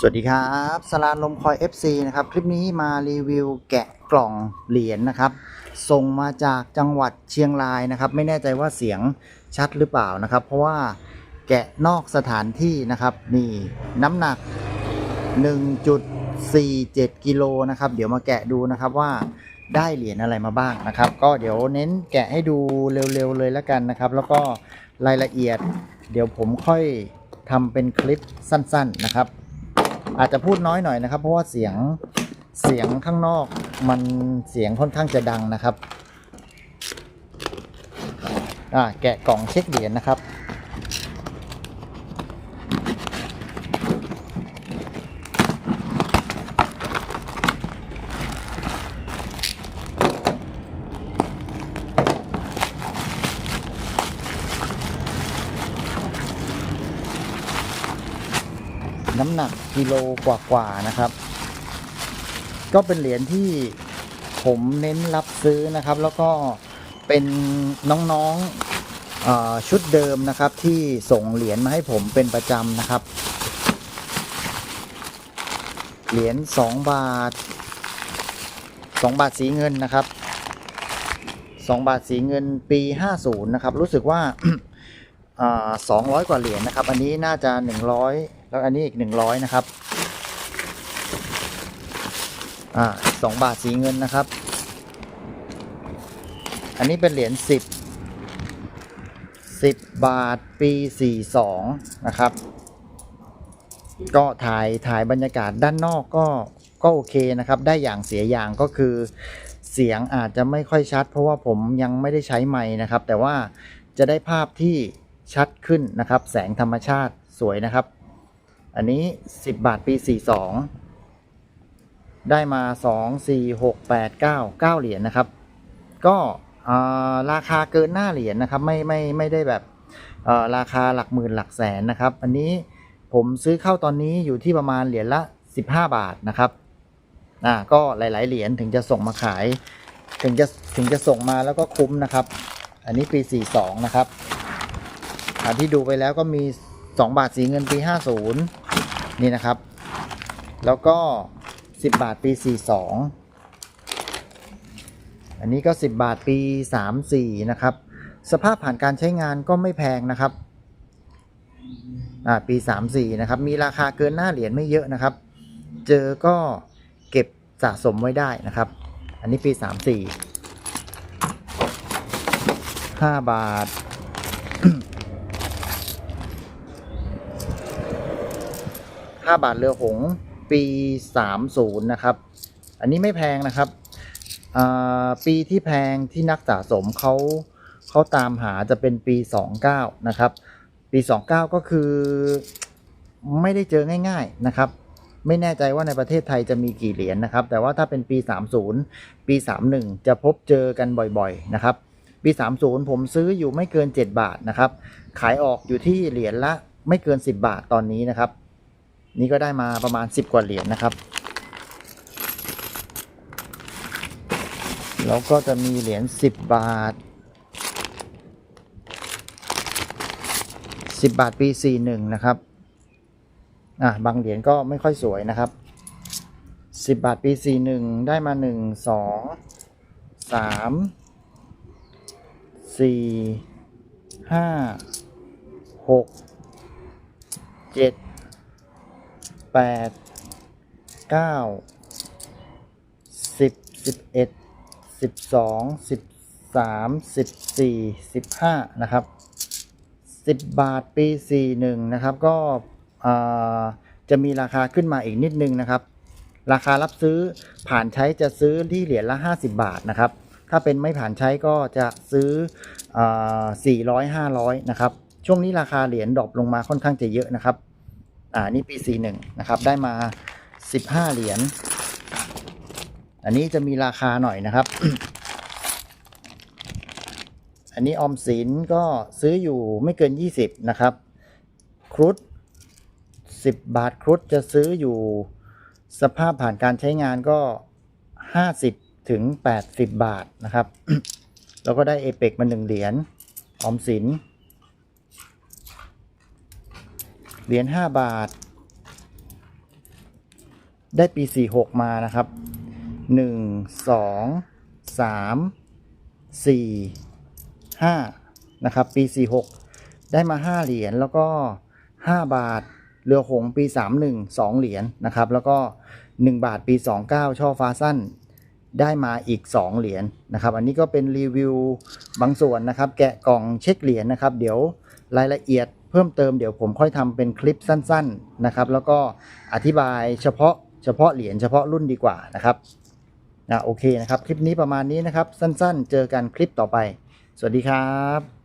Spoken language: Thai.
สวัสดีครับสลานลมคอย FC นะครับ คลิปนี้มารีวิวแกะกล่องเหรียญนะครับ ส่งมาจากจังหวัดเชียงรายนะครับ ไม่แน่ใจว่าเสียงชัดหรือเปล่านะครับ เพราะว่าแกะนอกสถานที่นะครับ นี่น้ำหนัก 1.47 กิโลนะครับ เดี๋ยวมาแกะดูนะครับว่าได้เหรียญอะไรมาบ้างนะครับ ก็เดี๋ยวเน้นแกะให้ดูเร็วๆเลยแล้วกันนะครับ แล้วก็รายละเอียด เดี๋ยวผมค่อยทำเป็นคลิปสั้น ๆนะครับ อาจจะพูดน้อยหน่อยนะครับ เพราะว่าเสียงเสียงข้างนอกมันเสียงค่อนข้างจะดังนะครับ อ่าแกะกล่องเช็คเหรียญนะครับ น้ำหนักกิโลกว่าๆนะครับ ก็เป็นเหรียญที่ผมเน้นรับซื้อนะครับ แล้วก็เป็นน้องๆเออชุดเดิมนะครับ ที่ส่งเหรียญมาให้ผมเป็นประจำนะครับ เหรียญ2บาท 2 บาทสีเงินนะครับ 2 บาทสีเงินปี 50 นะครับ รู้สึกว่าสองร้อยกว่าเหรียญนะครับ อันนี้น่าจะหนึ่งร้อย แล้วอันนี้อีกหนึ่งร้อยนะครับ อ่าสองบาทสีเงินนะครับ อันนี้เป็นเหรียญสิบสิบบาทปีสี่สองนะครับ ก็ถ่ายถ่ายบรรยากาศด้านนอกก็ก็โอเคนะครับ ได้อย่างเสียอย่างก็คือเสียงอาจจะไม่ค่อยชัด เพราะว่าผมยังไม่ได้ใช้ไม้นะครับ แต่ว่าจะได้ภาพที่ชัดขึ้นนะครับ แสงธรรมชาติสวยนะครับ อันนี้ 10 บาทปี 42 ได้มา 2 4 6 8 9 9 เหรียญนะครับ ก็ราคาเกินหน้าเหรียญนะครับ ไม่ไม่ไม่ได้แบบราคาหลักหมื่นหลักแสนนะครับ อันนี้ผมซื้อเข้าตอนนี้อยู่ที่ประมาณเหรียญละ 15 บาทนะครับอ่าก็หลาย ๆ เหรียญถึงจะส่งมาขาย ถึงจะถึงจะส่งมาแล้วก็คุ้มนะครับ อันนี้ปี 42 นะครับที่ดูไปแล้วก็มี 2 บาทสีเงินปี 50 นี่นะครับ แล้วก็ 10 บาทปี 42 อันนี้ก็ 10 บาทปี 34 นะครับ สภาพผ่านการใช้งานก็ไม่แพงนะครับอ่าปี 34 นะครับ มีราคาเกินหน้าเหรียญไม่เยอะนะครับ เจอก็เก็บสะสมไว้ได้นะครับ อันนี้ปี 34 5 บาท 5บาทเรือหงส์ปี 30 นะครับ อันนี้ไม่แพงนะครับ ปีที่แพงที่นักสะสมเขาเขาตามหาจะเป็นปี 29 นะครับ ปี 29 ก็คือไม่ได้เจอง่าย ๆนะครับ ไม่แน่ใจว่าในประเทศไทยจะมีกี่เหรียญนะครับ แต่ว่าถ้าเป็นปี 30 ปี 31 จะพบเจอกันบ่อยๆนะครับ ปี 30 ผมซื้ออยู่ไม่เกิน 7 บาทนะครับ ขายออกอยู่ที่เหรียญละไม่เกิน 10 บาทตอนนี้นะครับ นี่ก็ได้มาประมาณ 10 กว่าเหรียญนะครับ แล้วก็จะมีเหรียญ10 บาท 10 บาทปี 41 นะครับอะบางเหรียญก็ไม่ค่อยสวยนะครับ 10 บาทปี 41 ได้มา 1 2 3 4 5 6 7 แปดเก้าสิบสิบเอ็ดสิบสองสิบสามสิบสี่สิบห้านะครับสิบบาทปีสี่หนึ่งนะครับ ก็จะมีราคาขึ้นมาอีกนิดนึงนะครับ ราคารับซื้อผ่านใช้จะซื้อที่เหรียญละ 50 บาทนะครับ ถ้าเป็นไม่ผ่านใช้ก็จะซื้อสี่ร้อยห้าร้อยนะครับช่วงนี้ราคาเหรียญดรอปลงมาค่อนข้างจะเยอะนะครับ อ่านี่ปี 41 นะครับ ได้มา 15 เหรียญ อันนี้จะมีราคาหน่อยนะครับ อันนี้ออมสินก็ซื้ออยู่ไม่เกิน 20 นะครับ ครุฑ10 บาทครุฑจะซื้ออยู่สภาพผ่านการใช้งานก็ 50 ถึง 80 บาทนะครับ แล้วก็ได้เอเปกมา 1 เหรียญออมสิน เหรียญ5บาท ได้ปี 46 มานะครับ 1 2 3 4 5 นะครับ ปี 46 ได้มา 5 เหรียญแล้วก็ 5 บาทเรือหงส์ปี 31 2 เหรียญนะครับ แล้วก็ 1 บาทปี 29 ช่อฟ้าสั้น ได้มาอีก 2 เหรียญนะครับ อันนี้ก็เป็นรีวิวบางส่วนนะครับ แกะกล่องเช็คเหรียญนะครับ เดี๋ยวรายละเอียด พิ่มเติมเดี๋ยวผมค่อยทำเป็นคลิปสั้น ๆนะครับ แล้วก็อธิบายเฉพาะเฉพาะเหรียญเฉพาะรุ่นดีกว่านะครับนะโอเคนะครับ คลิปนี้ประมาณนี้นะครับ สั้นๆ เจอกันคลิปต่อไป สวัสดีครับ